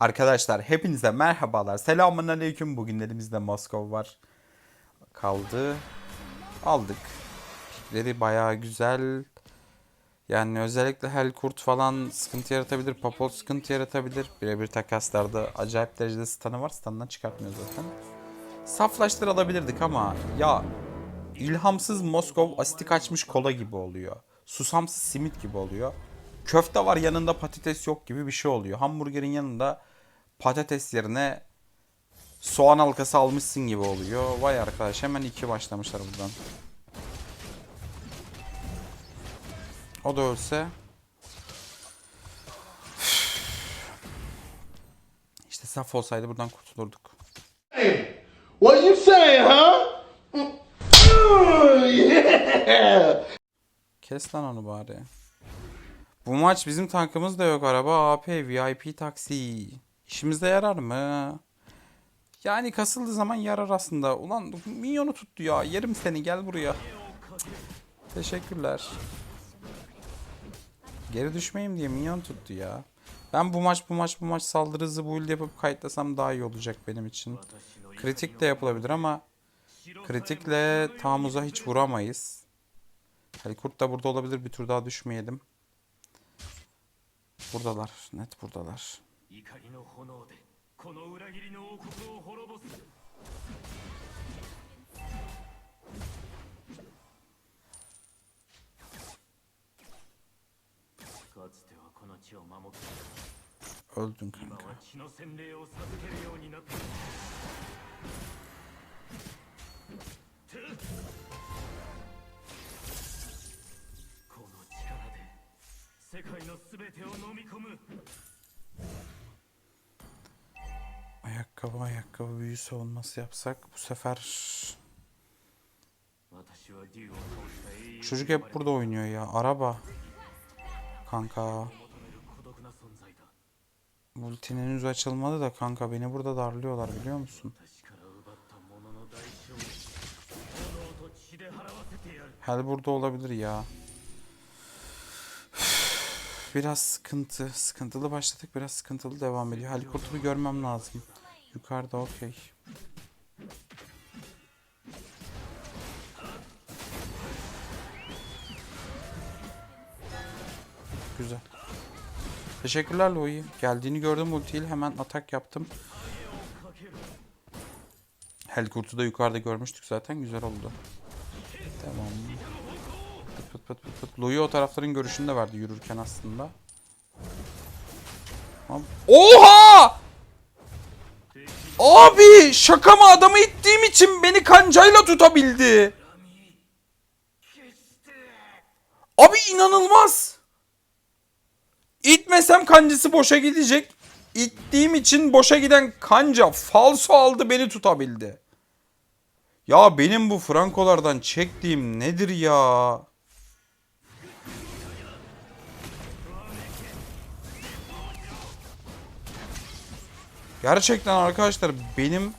Arkadaşlar hepinize merhabalar. Selamun aleyküm. Bugün elimizde Moskova var. Kaldı. Aldık. Pikleri bayağı güzel. Yani özellikle Helkurt falan sıkıntı yaratabilir. Popol sıkıntı yaratabilir. Birebir takaslarda acayip derecede stun'ı var. Stun'dan çıkartmıyor zaten. Saflaştır alabilirdik ama ya ilhamsız Moskov asitik açmış kola gibi oluyor. Susamsız simit gibi oluyor. Köfte var yanında patates yok gibi bir şey oluyor. Hamburgerin yanında patates yerine soğan halkası almışsın gibi oluyor. Vay arkadaş hemen iki başlamışlar buradan. O da ölse. İşte saf olsaydı buradan kurtulurduk. What you saying, huh? Kes lan onu bari. Bu maç bizim tankımız da yok araba. AP, VIP taksi. İşimize yarar mı? Yani kasıldığı zaman yarar aslında. Ulan minyonu tuttu ya. Yerim seni gel buraya. Teşekkürler. Geri düşmeyeyim diye minyon tuttu ya. Ben bu maç bu maç bu maç saldırı hızı build yapıp kayıtlasam daha iyi olacak benim için. Kritik de yapılabilir ama kritikle tamuza hiç vuramayız. Helikurt da burada olabilir. Bir tur daha düşmeyelim. Buradalar. Net buradalar. 怒りの炎でこの裏切りの王国を滅ぼす。かつてはこの地を守っていた今は血の洗礼を授けるようになっているこの力で世界の全てを飲み込む。Ayakkabı ayakkabı büyüsü olması yapsak bu sefer... Çocuk hep burada oynuyor ya. Araba. Kanka. Multinin açılmadı da kanka beni burada darlıyorlar biliyor musun? Hel burada olabilir ya. Biraz sıkıntı. Sıkıntılı başladık biraz sıkıntılı devam ediyor. Hel Helikopteri görmem lazım. Yukarıda okey. Güzel. Teşekkürler Louis. Geldiğini gördüm ultiyle hemen atak yaptım. Helkurt'u da yukarıda görmüştük zaten. Güzel oldu. Tamam. Pıt pıt pıt pıt. Louis o tarafların görüşünü de verdi yürürken aslında. Oha! Abi şaka mı adamı ittiğim için beni kancayla tutabildi. Abi inanılmaz. İtmesem kancası boşa gidecek. İttiğim için boşa giden kanca falso aldı beni tutabildi. Ya benim bu frankolardan çektiğim nedir ya? Gerçekten arkadaşlar benim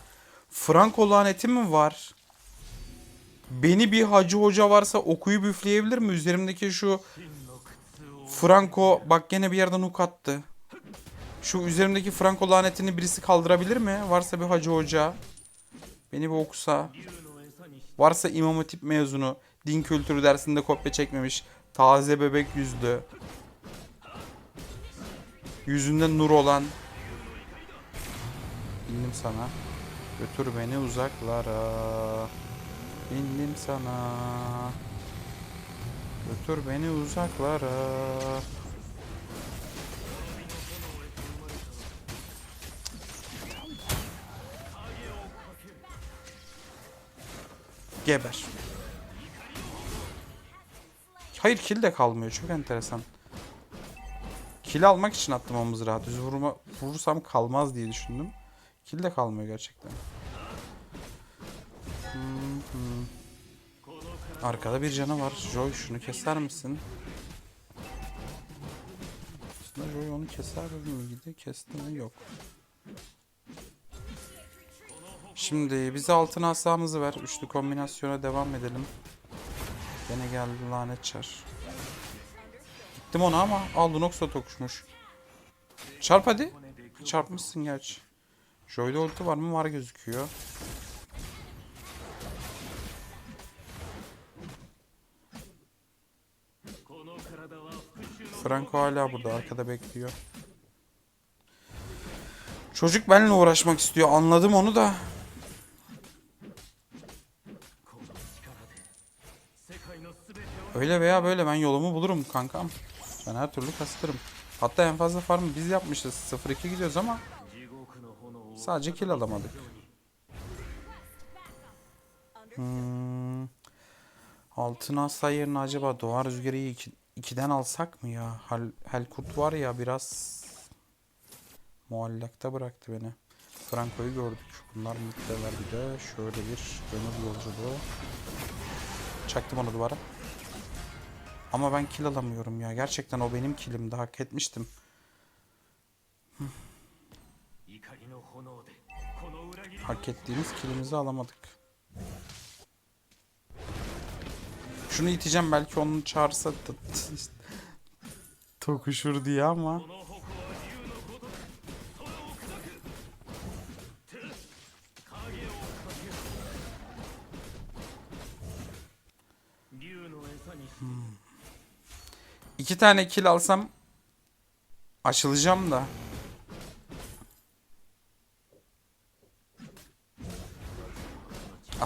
Franco lanetim mi var? Beni bir hacı hoca varsa okuyup üfleyebilir mi? Üzerimdeki şu Franco bak gene bir yerden hook attı. Şu üzerimdeki Franco lanetini birisi kaldırabilir mi? Varsa bir hacı hoca. Beni bir okusa. Varsa İmam Hatip mezunu. Din kültürü dersinde kopya çekmemiş. Taze bebek yüzlü. Yüzünde nur olan. Bindim sana. Götür beni uzaklara. Bindim sana. Götür beni uzaklara. Geber. Hayır kill de kalmıyor. Çok enteresan. Kill almak için attım o mızrağı. Düz vurma, vurursam kalmaz diye düşündüm. Kill de kalmıyor gerçekten. Arkada bir canavar. Joy şunu keser misin? Aslında Joy onu keser miydi? Kesti mi? Yok. Şimdi bize altın asamızı ver. Üçlü kombinasyona devam edelim. Gene geldi lanet çar. Gittim ona ama al Lunox da tokuşmuş. Çarp hadi. Çarpmışsın gerçi. Şöyle ulti var mı? Var gözüküyor. Franco hala burada arkada bekliyor. Çocuk benimle uğraşmak istiyor. Anladım onu da. Öyle veya böyle ben yolumu bulurum kankam. Ben her türlü kastırım. Hatta en fazla farmı biz yapmışız. 0-2 gidiyoruz ama sadece kill alamadık. Hmm. Altın asla yerine acaba doğa rüzgarı 2'den alsak mı ya? Hel, Helkurt var ya biraz muallakta bıraktı beni. Franco'yu gördük. Bunlar mutlular bir de. Şöyle bir gönül yolculuğu. Çaktım onu duvara. Ama ben kill alamıyorum ya. Gerçekten o benim killimdi. Hak etmiştim. Hak ettiğimiz kilimizi alamadık. Şunu iteceğim belki onun çağırsa tokuşur diye ama. Hmm. İki tane kill alsam açılacağım da.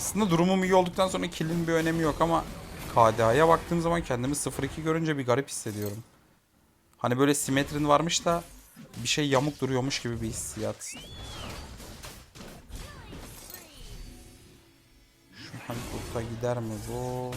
Aslında durumum iyi olduktan sonra kill'in bir önemi yok ama KDA'ya baktığım zaman kendimi 0-2 görünce bir garip hissediyorum. Hani böyle simetrin varmış da bir şey yamuk duruyormuş gibi bir hissiyat. Şu Hankook'a gider mi bu?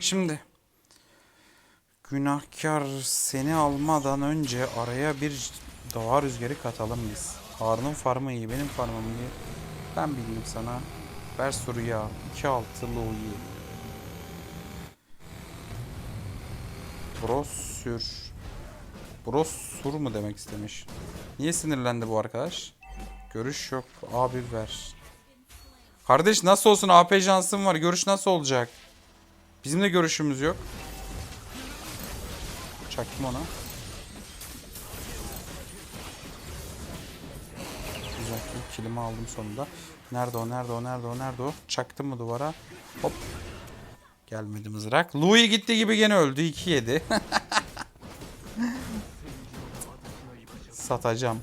Şimdi günahkar seni almadan önce araya bir doğa rüzgarı katalım biz. Harun'un farmı iyi, benim farmım iyi. Ben bildim sana. Ver soruya. 2 altı Louis. Brosür. Brosur mu demek istemiş? Niye sinirlendi bu arkadaş? Görüş yok. Abi ver. Kardeş nasıl olsun AP şansım var. Görüş nasıl olacak? Bizim de görüşümüz yok. Çaktım ona. Güzel. İlk kilimi aldım sonunda. Nerede o? Nerede o? Nerede o? Nerede o? Çaktım mı duvara? Hop. Gelmedi mızrak. Louis gitti gibi gene öldü. 2 yedi. Satacağım.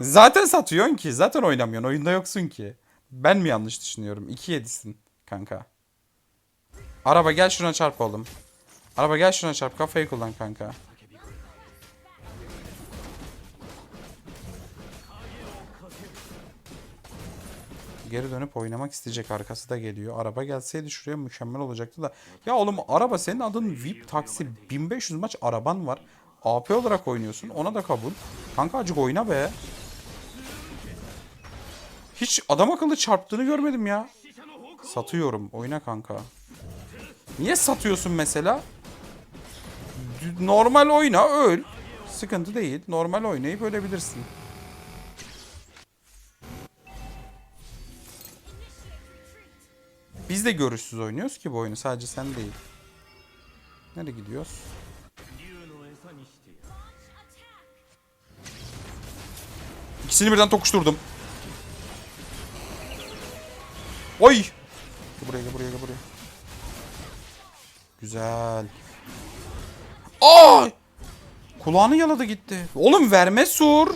Zaten satıyorsun ki. Zaten oynamıyorsun. Oyunda yoksun ki. Ben mi yanlış düşünüyorum? 2 yedisin kanka. Araba gel şuna çarp oğlum. Araba gel şuna çarp. Kafayı kullan kanka. Geri dönüp oynamak isteyecek. Arkası da geliyor. Araba gelseydi şuraya mükemmel olacaktı da. Ya oğlum araba senin adın VIP taksi. 1500 maç araban var. AP olarak oynuyorsun. Ona da kabul. Kanka acık oyna be. Hiç adam akıllı çarptığını görmedim ya. Satıyorum. Oyna kanka. Niye satıyorsun mesela? Normal oyna öl. Sıkıntı değil. Normal oynayıp ölebilirsin. Biz de görüşsüz oynuyoruz ki bu oyunu. Sadece sen değil. Nereye gidiyoruz? İkisini birden tokuşturdum. Oy! Buraya gel buraya gel buraya. Güzel. Ay! Kulağını yaladı gitti. Oğlum verme sur.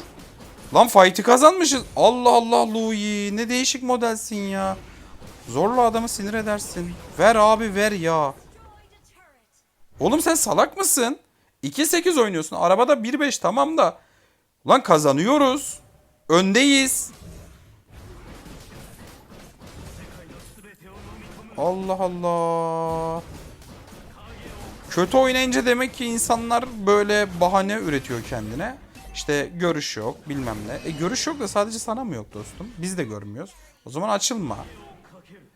Lan fight'ı kazanmışız. Allah Allah Louis. Ne değişik modelsin ya. Zorla adamı sinir edersin. Ver abi ver ya. Oğlum sen salak mısın? 2-8 oynuyorsun. Arabada 1-5 tamam da. Lan kazanıyoruz. Öndeyiz. Allah Allah. Kötü oynayınca demek ki insanlar böyle bahane üretiyor kendine. İşte görüş yok bilmem ne. E görüş yok da sadece sana mı yok dostum? Biz de görmüyoruz. O zaman açılma.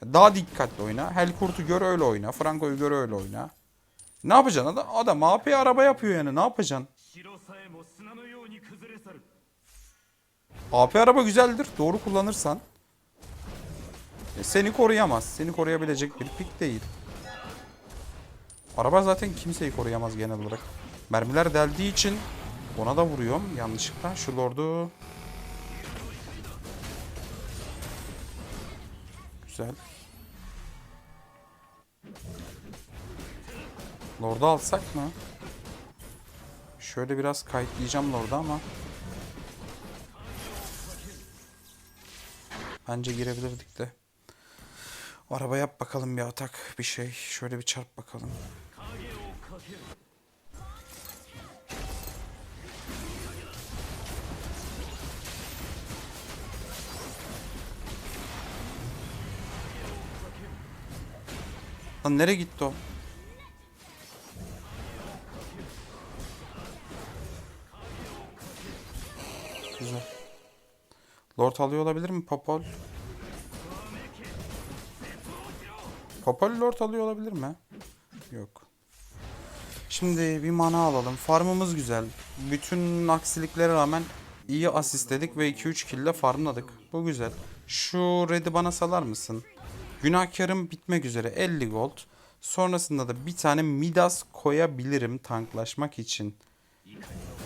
Daha dikkatli oyna. Helkurt'u gör öyle oyna. Franco'yu gör öyle oyna. Ne yapacaksın adam? Adam AP araba yapıyor yani ne yapacaksın? AP araba güzeldir. Doğru kullanırsan. E seni koruyamaz. Seni koruyabilecek bir pik değil. Araba zaten kimseyi koruyamaz genel olarak. Mermiler deldiği için ona da vuruyorum yanlışlıkla. Şu lordu. Güzel. Lord'u alsak mı? Şöyle biraz kayıtlayacağım Lord'u ama. Bence girebilirdik de. Araba yap bakalım bir atak bir şey. Şöyle bir çarp bakalım. Lan nereye gitti o? Güzel. Lord alıyor olabilir mi Popol? Popol Lord alıyor olabilir mi? Yok. Şimdi bir mana alalım. Farmımız güzel. Bütün aksiliklere rağmen iyi asistledik ve 2-3 kill farmladık. Bu güzel. Şu red'i bana salar mısın? Günahkarım bitmek üzere 50 gold. Sonrasında da bir tane Midas koyabilirim tanklaşmak için.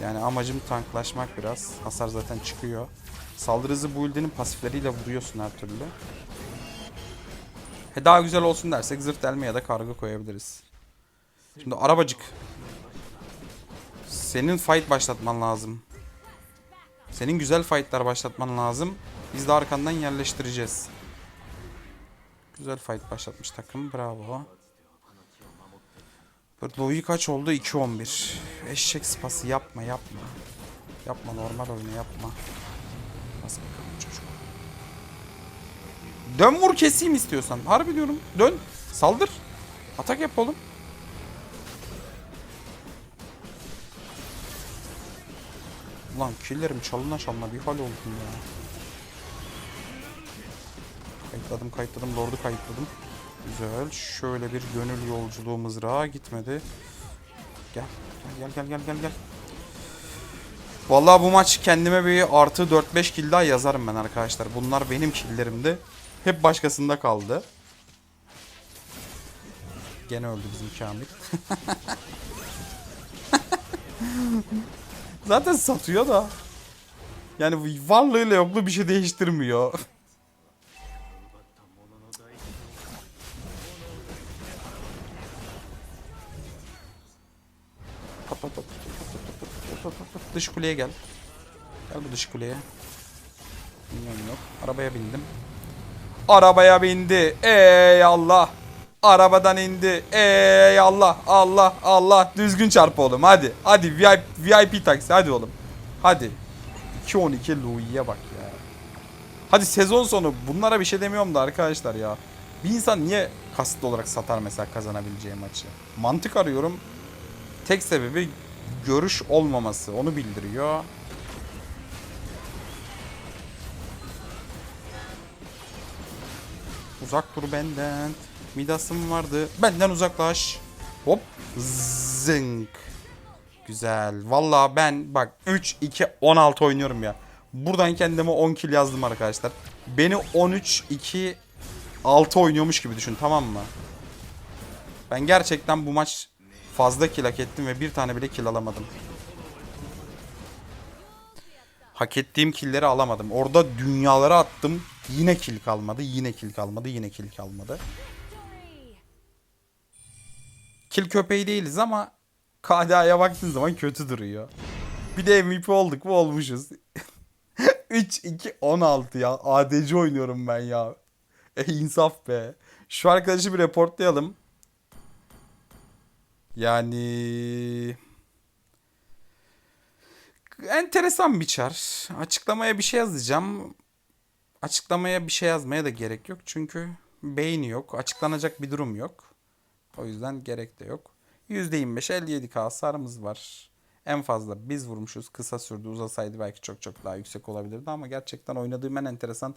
Yani amacım tanklaşmak biraz. Hasar zaten çıkıyor. Saldırı hızı build'inin pasifleriyle vuruyorsun her türlü. He daha güzel olsun dersek zırh delme ya da karga koyabiliriz. Şimdi arabacık. Senin fight başlatman lazım. Senin güzel fightlar başlatman lazım. Biz de arkandan yerleştireceğiz. Güzel fight başlatmış takım. Bravo. Louis kaç oldu? 2-11. Eşek spası yapma yapma. Yapma normal oyunu yapma. Nasıl bakalım çocuk. Dön vur keseyim istiyorsan. Harbi diyorum. Dön. Saldır. Atak yap oğlum. Ulan killerim çalına çalına bir hal oldum ya. Kayıtladım kayıtladım. Lord'u kayıtladım. Güzel. Şöyle bir gönül yolculuğu mızrağı gitmedi. Gel. Gel gel gel gel gel. Vallahi bu maç kendime bir artı 4-5 kill daha yazarım ben arkadaşlar. Bunlar benim killerimdi. Hep başkasında kaldı. Gene öldü bizim Kamil. Zaten satıyor da. Yani varlığıyla yokluğu bir şey değiştirmiyor. Hop hop hop. Dış kuleye gel. Gel bu dış kuleye. Minyon yok. Arabaya bindim. Arabaya bindi. Ey Allah. Arabadan indi. Ey Allah. Allah. Allah. Düzgün çarp oğlum. Hadi. Hadi VIP, VIP taksi. Hadi oğlum. Hadi. 212 Louis'e bak ya. Hadi sezon sonu. Bunlara bir şey demiyorum da arkadaşlar ya. Bir insan niye kasıtlı olarak satar mesela kazanabileceği maçı? Mantık arıyorum. Tek sebebi görüş olmaması. Onu bildiriyor. Uzak dur benden. Midasım vardı. Benden uzaklaş. Hop. Zınk. Güzel. Vallahi ben bak 3 2 16 oynuyorum ya. Buradan kendime 10 kill yazdım arkadaşlar. Beni 13 2 6 oynuyormuş gibi düşün tamam mı? Ben gerçekten bu maç fazla kill hak ettim ve bir tane bile kill alamadım. Hak ettiğim killleri alamadım. Orada dünyalara attım. Yine kill kalmadı. Yine kill kalmadı. Yine kill kalmadı. Kill köpeği değiliz ama KDA'ya baktığın zaman kötü duruyor. Bir de MVP olduk mu olmuşuz. 3-2-16 ya. ADC oynuyorum ben ya. E insaf be. Şu arkadaşı bir reportlayalım. Yani enteresan bir çar. Açıklamaya bir şey yazacağım. Açıklamaya bir şey yazmaya da gerek yok. Çünkü beyni yok. Açıklanacak bir durum yok. O yüzden gerek de yok. %25 57k hasarımız var. En fazla biz vurmuşuz. Kısa sürdü. Uzasaydı belki çok çok daha yüksek olabilirdi ama gerçekten oynadığım en enteresan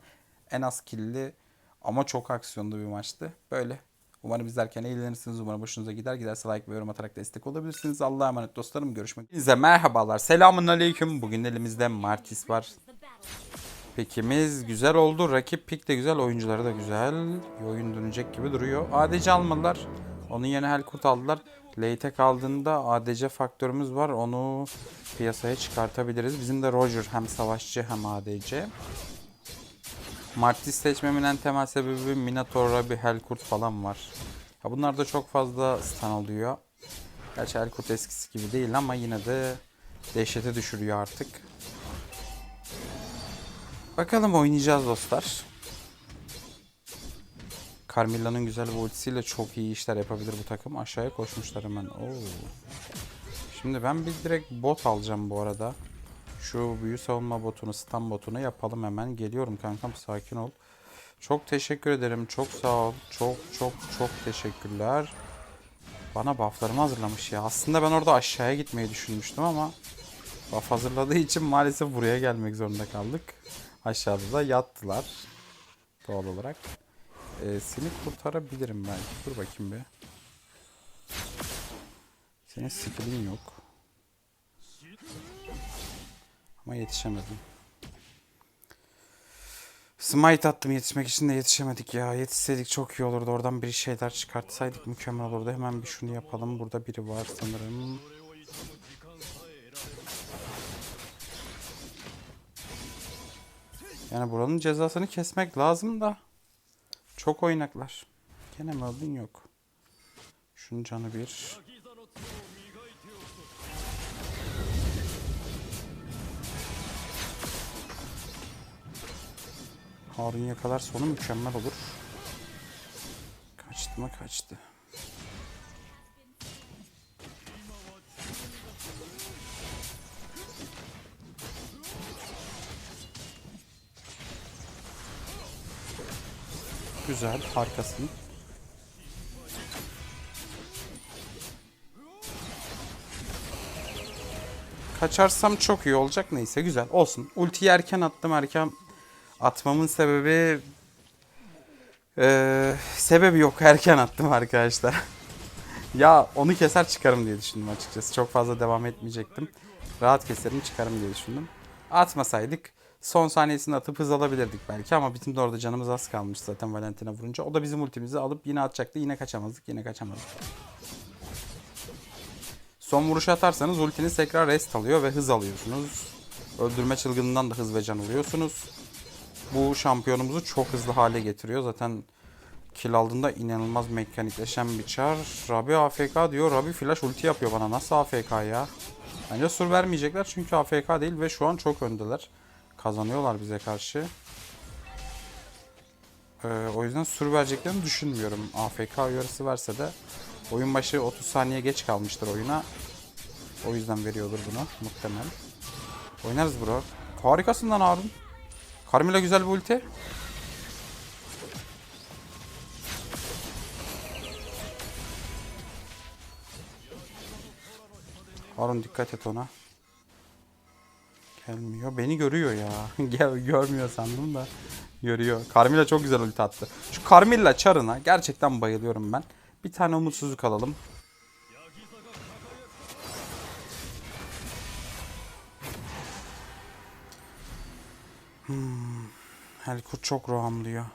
en az killi Ama çok aksiyonlu bir maçtı. Böyle. Umarım izlerken eğlenirsiniz. Umarım hoşunuza gider. Giderse like ve yorum atarak destek olabilirsiniz. Allah'a emanet dostlarım. Görüşmek üzere. Merhabalar. Selamun aleyküm. Bugün elimizde Martis var. Pikimiz güzel oldu. Rakip pik de güzel. Oyuncuları da güzel. Bir oyun dönecek gibi duruyor. ADC almadılar. Onun yerine Helkut aldılar. Late kaldığında ADC faktörümüz var. Onu piyasaya çıkartabiliriz. Bizim de Roger hem savaşçı hem ADC. Martis seçmemin en temel sebebi Minotaur'a bir Helkurt falan var. Ya bunlar da çok fazla stun oluyor. Gerçi Helkurt eskisi gibi değil ama yine de dehşete düşürüyor artık. Bakalım oynayacağız dostlar. Carmilla'nın güzel bir ultisiyle çok iyi işler yapabilir bu takım. Aşağıya koşmuşlar hemen. Oo. Şimdi ben bir direkt bot alacağım bu arada. Şu büyü savunma botunu, stun botunu yapalım hemen. Geliyorum kankam sakin ol. Çok teşekkür ederim. Çok sağ ol. Çok çok çok teşekkürler. Bana bufflarımı hazırlamış ya. Aslında ben orada aşağıya gitmeyi düşünmüştüm ama buff hazırladığı için maalesef buraya gelmek zorunda kaldık. Aşağıda da yattılar. Doğal olarak. Ee, seni kurtarabilirim belki. Dur bakayım bir. Senin skill'in yok. Ama yetişemedim. Smite attım yetişmek için de yetişemedik ya. Yetişseydik çok iyi olurdu. Oradan bir şeyler çıkartsaydık mükemmel olurdu. Hemen bir şunu yapalım. Burada biri var sanırım. Yani buranın cezasını kesmek lazım da. Çok oynaklar. Gene öldün yok. Şunun canı bir. Harun yakalar sonu mükemmel olur. Kaçtı mı kaçtı. Güzel, harikasın. Kaçarsam çok iyi olacak. Neyse güzel. Olsun. Ultiyi erken attım. Erken atmamın sebebi... Ee, sebebi yok. Erken attım arkadaşlar. ya onu keser çıkarım diye düşündüm açıkçası. Çok fazla devam etmeyecektim. Rahat keserim çıkarım diye düşündüm. Atmasaydık son saniyesinde atıp hız alabilirdik belki ama bizim de orada canımız az kalmış zaten Valentina vurunca. O da bizim ultimizi alıp yine atacaktı. Yine kaçamazdık. Yine kaçamazdık. Son vuruş atarsanız ultiniz tekrar rest alıyor ve hız alıyorsunuz. Öldürme çılgınından da hız ve can alıyorsunuz. Bu şampiyonumuzu çok hızlı hale getiriyor. Zaten kill aldığında inanılmaz mekanikleşen bir çar. Rabi AFK diyor. Rabi flash ulti yapıyor bana. Nasıl AFK ya? Bence sur vermeyecekler çünkü AFK değil ve şu an çok öndeler. Kazanıyorlar bize karşı. Ee, o yüzden sur vereceklerini düşünmüyorum. AFK uyarısı verse de oyun başı 30 saniye geç kalmıştır oyuna. O yüzden veriyordur bunu muhtemel. Oynarız bro. Harikasın lan Harun. Carmilla güzel bir ulti. Harun dikkat et ona. Gelmiyor. Beni görüyor ya. Gel görmüyor sandım da. Görüyor. Carmilla çok güzel ulti attı. Şu Carmilla çarına gerçekten bayılıyorum ben. Bir tane umutsuzluk alalım. Hmm. Çok rohamlıyor.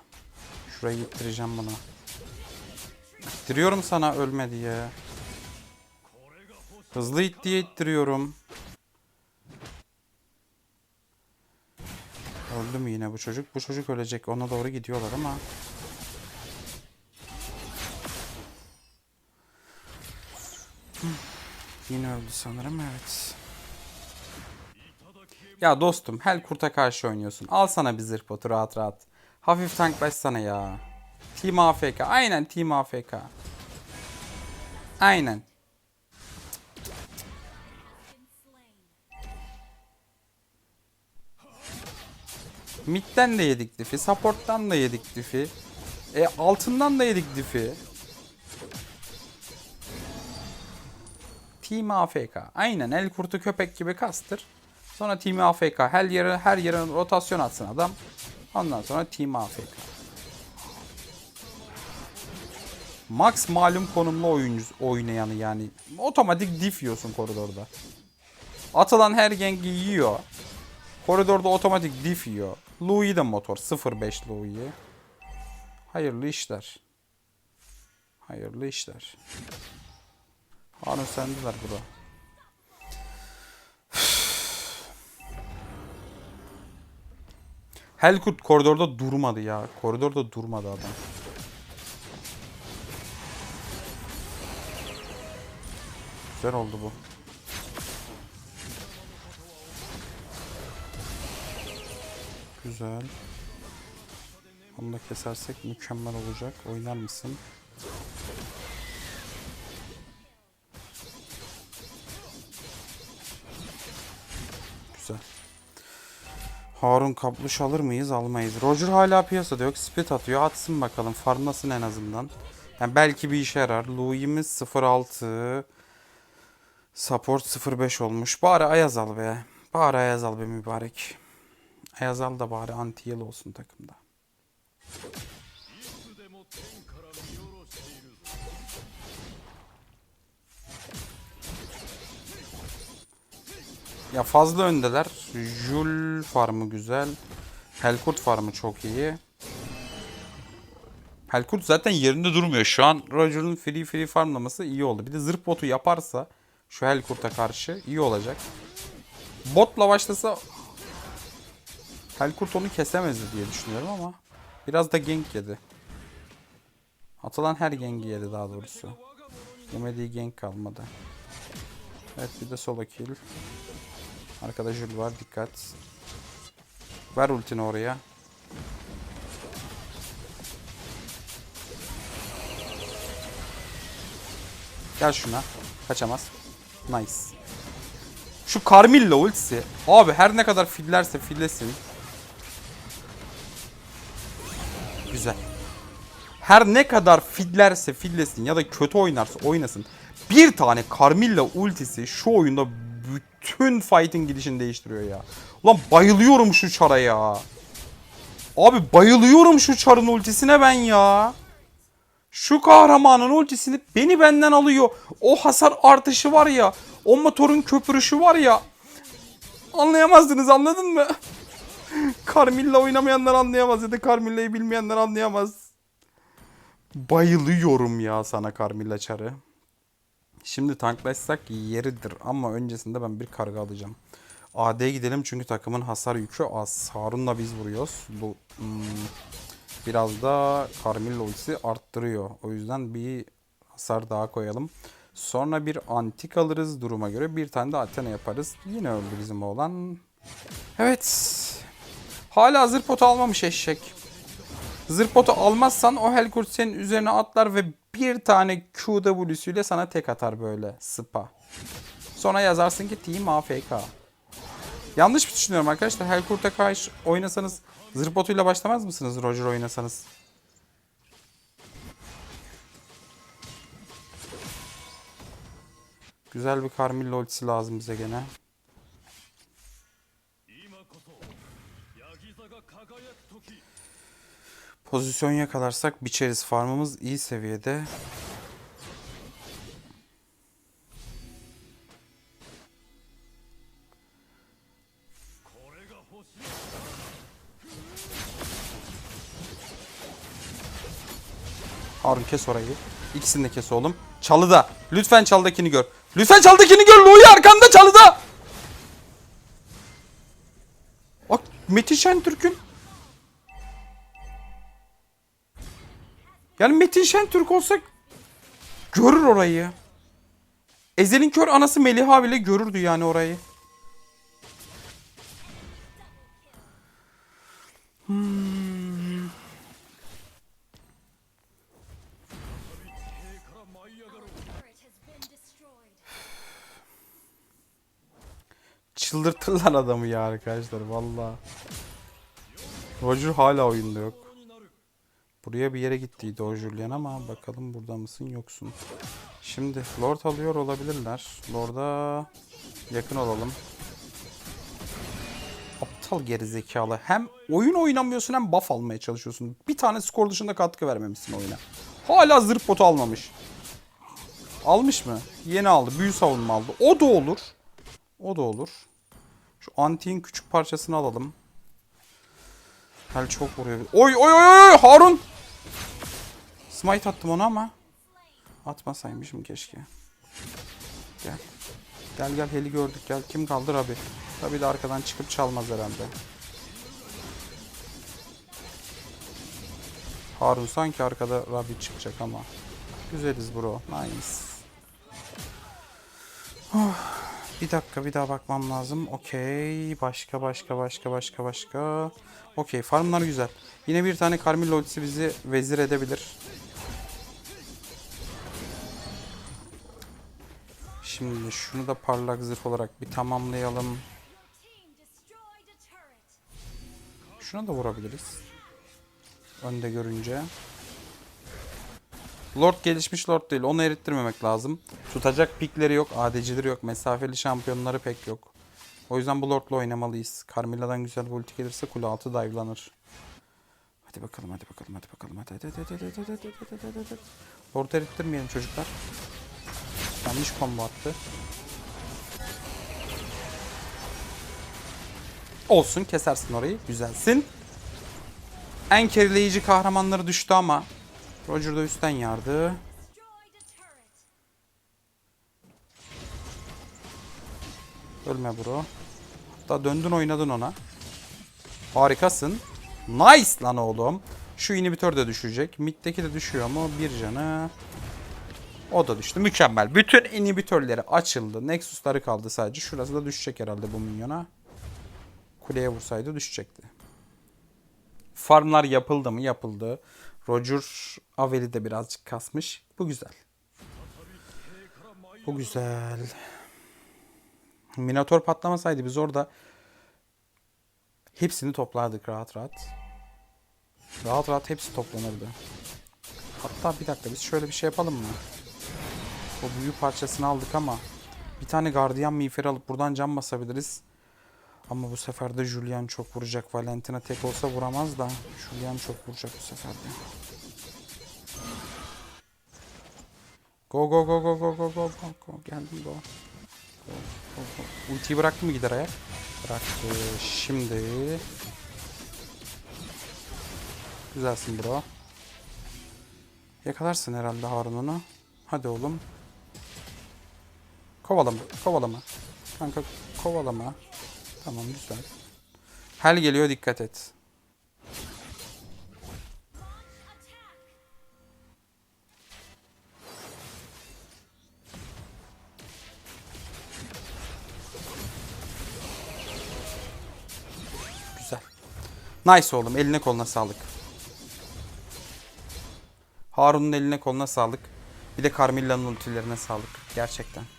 Şurayı ittireceğim buna. İttiriyorum sana ölme diye. Hızlı it diye ittiriyorum. Öldü mü yine bu çocuk? Bu çocuk ölecek. Ona doğru gidiyorlar ama. Hmm. Yine öldü sanırım evet. Ya dostum Helkurt'a karşı oynuyorsun. Al sana bir zırh potu rahat rahat. Hafif tank başsana ya. Team AFK. Aynen Team AFK. Aynen. Mid'den de yedik difi. Support'tan da yedik difi. E altından da yedik difi. Team AFK. Aynen el kurtu köpek gibi kastır. Sonra Team AFK. Her yere her yere rotasyon atsın adam. Ondan sonra Team AFK. Max malum konumlu oyuncu oynayanı yani. Otomatik diff yiyorsun koridorda. Atılan her gengi yiyor. Koridorda otomatik diff yiyor. Louis de motor. 0.5 Louis. Hayırlı işler. Hayırlı işler. Harun sendiler bro. Helkut koridorda durmadı ya. Koridorda durmadı adam. Güzel oldu bu. Güzel. Onu da kesersek mükemmel olacak. Oynar mısın? Güzel. Harun kapluş alır mıyız? Almayız. Roger hala piyasada yok. Split atıyor. Atsın bakalım. Farmlasın en azından. Yani belki bir işe yarar. Louis'imiz 06. Support 05 olmuş. Bari Ayaz al be. Bari Ayaz al be mübarek. Ayaz al da bari anti olsun takımda. Ya fazla öndeler. Jul farmı güzel. Helkurt farmı çok iyi. Helkurt zaten yerinde durmuyor. Şu an Roger'ın free free farmlaması iyi oldu. Bir de zırh botu yaparsa şu Helkurt'a karşı iyi olacak. Botla başlasa Helkurt onu kesemezdi diye düşünüyorum ama biraz da gank yedi. Atılan her ganki yedi daha doğrusu. Yemediği gank kalmadı. Evet bir de solo kill. Arkada Jul var dikkat. Ver ultini oraya. Gel şuna. Kaçamaz. Nice. Şu Carmilla ultisi. Abi her ne kadar fillerse fillesin. Güzel. Her ne kadar fillerse fillesin ya da kötü oynarsa oynasın. Bir tane Carmilla ultisi şu oyunda bütün fight'in gidişini değiştiriyor ya. Ulan bayılıyorum şu çara ya. Abi bayılıyorum şu çarın ultisine ben ya. Şu kahramanın ultisini beni benden alıyor. O hasar artışı var ya. O motorun köpürüşü var ya. Anlayamazdınız anladın mı? Carmilla oynamayanlar anlayamaz ya da Carmilla'yı bilmeyenler anlayamaz. Bayılıyorum ya sana Carmilla çarı. Şimdi tanklaşsak yeridir ama öncesinde ben bir karga alacağım. AD'ye gidelim çünkü takımın hasar yükü az. Harun'la biz vuruyoruz. Bu hmm, biraz da Carmilla ultisi arttırıyor. O yüzden bir hasar daha koyalım. Sonra bir antik alırız duruma göre. Bir tane de Athena yaparız. Yine öldü bizim oğlan. Evet. Hala hazır potu almamış eşek. Zırh potu almazsan o Helkurt senin üzerine atlar ve bir tane QW'süyle sana tek atar böyle spa. Sonra yazarsın ki Team AFK. Yanlış mı düşünüyorum arkadaşlar? Helkurt'a karşı oynasanız zırh potuyla başlamaz mısınız Roger oynasanız? Güzel bir Carmilla ultisi lazım bize gene. Pozisyon yakalarsak biçeriz. Farmımız iyi seviyede. Harun kes orayı. İkisini de kes oğlum. Çalıda. Lütfen çalıdakini gör. Lütfen çalıdakini gör. Louis arkanda çalıda. Bak Metin Şentürk'ün Yani Metin Şentürk olsak görür orayı. Ezel'in kör anası Meliha bile görürdü yani orayı. Hmm. Çıldırtırlar adamı ya arkadaşlar valla. Roger hala oyunda yok. Buraya bir yere gittiydi o Julian ama bakalım burada mısın yoksun. Şimdi Lord alıyor olabilirler. Lord'a yakın olalım. Aptal gerizekalı. Hem oyun oynamıyorsun hem buff almaya çalışıyorsun. Bir tane skor dışında katkı vermemişsin oyuna. Hala zırh botu almamış. Almış mı? Yeni aldı. Büyü savunma aldı. O da olur. O da olur. Şu antiğin küçük parçasını alalım. Hel çok vuruyor. Oy oy oy oy Harun. Smite attım ona ama. Atmasaymışım keşke. Gel. Gel gel Heli gördük gel. Kim kaldı Rabi? Rabi de arkadan çıkıp çalmaz herhalde. Harun sanki arkada Rabi çıkacak ama. Güzeliz bro. Nice. Oh, bir dakika bir daha bakmam lazım. Okey. Başka başka başka başka başka. Okey farmlar güzel. Yine bir tane Carmilla ultisi bizi vezir edebilir. Şimdi şunu da parlak zırh olarak bir tamamlayalım. Şuna da vurabiliriz. Önde görünce. Lord gelişmiş Lord değil. Onu erittirmemek lazım. Tutacak pikleri yok. ADC'leri yok. Mesafeli şampiyonları pek yok. O yüzden bu Lord'la oynamalıyız. Carmilla'dan güzel bir ulti gelirse kule altı dive'lanır. Hadi bakalım hadi bakalım hadi bakalım. Hadi hadi hadi hadi hadi hadi hadi hadi hadi. Lord erittirmeyelim çocuklar. Yanlış combo attı. Olsun kesersin orayı. Güzelsin. En kerileyici kahramanları düştü ama Roger da üstten yardı. Ölme bro. Hatta döndün oynadın ona. Harikasın. Nice lan oğlum. Şu inhibitör de düşecek. Mid'deki de düşüyor mu? Bir canı. O da düştü. Mükemmel. Bütün inhibitörleri açıldı. Nexus'ları kaldı sadece. Şurası da düşecek herhalde bu minyona. Kuleye vursaydı düşecekti. Farmlar yapıldı mı? Yapıldı. Roger Aveli de birazcık kasmış. Bu güzel. Bu güzel. Minotaur patlamasaydı biz orada hepsini toplardık rahat rahat. Rahat rahat hepsi toplanırdı. Hatta bir dakika biz şöyle bir şey yapalım mı? O büyü parçasını aldık ama bir tane gardiyan miğferi alıp buradan cam basabiliriz. Ama bu sefer de Julian çok vuracak. Valentina tek olsa vuramaz da Julian çok vuracak bu sefer de. Go go go go go go go go go geldim go. Ultiyi bıraktı mı gider ayak? Bıraktı. Şimdi. Güzelsin bro. Yakalarsın herhalde Harun onu. Hadi oğlum. Kovalama. Kovalama. Kanka kovalama. Tamam güzel. Hel geliyor dikkat et. Güzel. Nice oğlum. Eline koluna sağlık. Harun'un eline koluna sağlık. Bir de Carmilla'nın ultilerine sağlık. Gerçekten.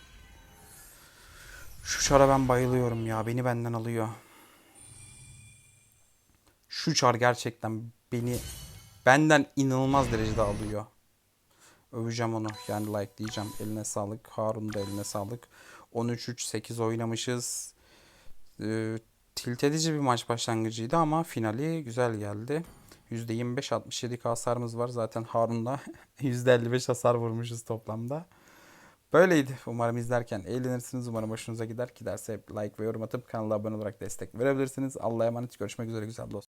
Şu ben bayılıyorum ya. Beni benden alıyor. Şu çar gerçekten beni benden inanılmaz derecede alıyor. Öveceğim onu. Yani like diyeceğim. Eline sağlık. Harun da eline sağlık. 13-3-8 oynamışız. Ee, tilt edici bir maç başlangıcıydı ama finali güzel geldi. %25 67 hasarımız var. Zaten Harun'da %55 hasar vurmuşuz toplamda. Böyleydi. Umarım izlerken eğlenirsiniz. Umarım hoşunuza gider. Giderse like ve yorum atıp kanala abone olarak destek verebilirsiniz. Allah'a emanet. Görüşmek üzere güzel dostlar.